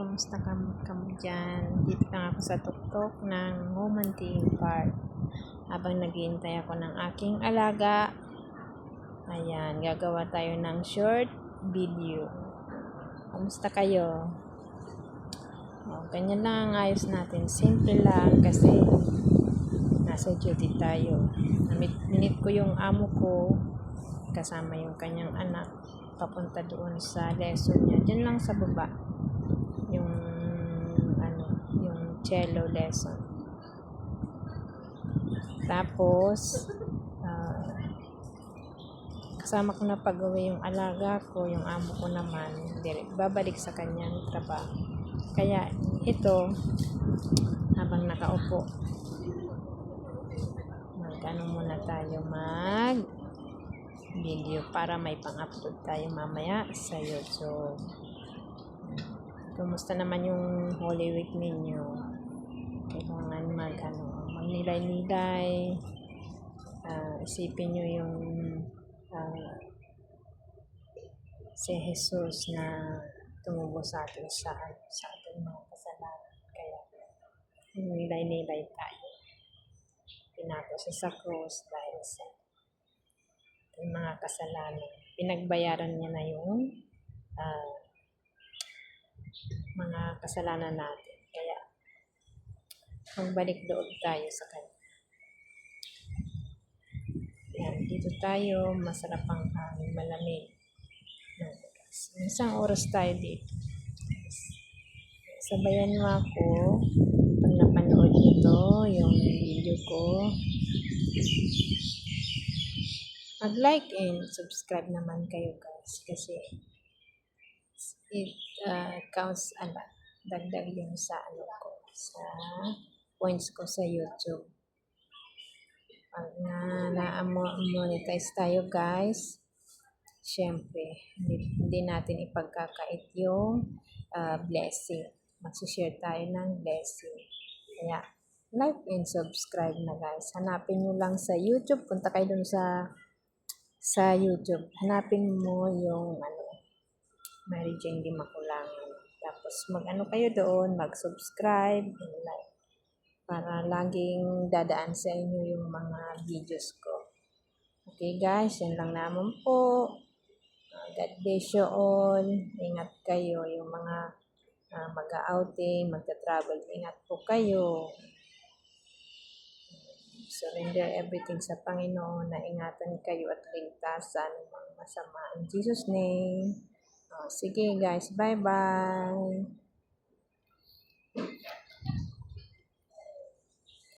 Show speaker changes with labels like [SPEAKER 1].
[SPEAKER 1] Kamusta ka kamo dyan? Dito lang ako sa tuktok ng Woman Theme Park. Habang naghihintay ako ng aking alaga. Ayan, gagawa tayo ng short video. Kamusta kayo? O, ganyan lang ang ayos natin. Simple lang kasi nasa duty tayo. Namit minute ko yung amo ko kasama yung kanyang anak papunta doon sa lesson niya. Diyan lang sa baba. Yung ano, yung cello lesson. Tapos ah, kasama ko na pag-uwi yung alaga ko, yung amo ko naman, dire, babalik sa kanyang trabaho. Kaya ito, habang nakaupo, mag ano muna tayo, mag video para may pang-upload tayo mamaya sa YouTube. Kumusta naman yung Holy Week ninyo? Mag ano, magnilay-nilay. Ah, isipin nyo yung ah, si Jesus na tumubo sa atin sa, sa ating mga kasalanan. Kaya, nilay-nilay tayo. Pinako siya sa cross dahil sa ating mga kasalanan. Pinagbayaran niya na yung ah, mga kasalanan natin. Magbalik loob tayo sa Kanya. Yan, dito tayo, masarap ang hangin, malamig. Yan, guys. Isang oras tayo dito. Sabayan mo ako pag napanood nyo to, yung video ko. Mag-like and subscribe naman kayo guys kasi it uh, counts ano, dagdag yun sa ano ko, sa points ko sa YouTube. Pag na na-monetize tayo guys, syempre, hindi, natin ipagkakait yung uh, blessing. Magsishare tayo ng blessing. Kaya, like and subscribe na guys. Hanapin nyo lang sa YouTube. Punta kayo dun sa sa YouTube. Hanapin mo yung ano, Mary Jane Di Makulangan. Tapos mag-ano kayo doon, mag-subscribe, and like, para laging dadaan sa inyo yung mga videos ko. Okay guys, yan lang naman po. Uh, God bless you all. Ingat kayo yung mga uh, mag-outing, magta-travel. Ingat po kayo. Surrender everything sa Panginoon na ingatan kayo at ligtas sa masama. In Jesus' name. Oh, sige guys, bye-bye.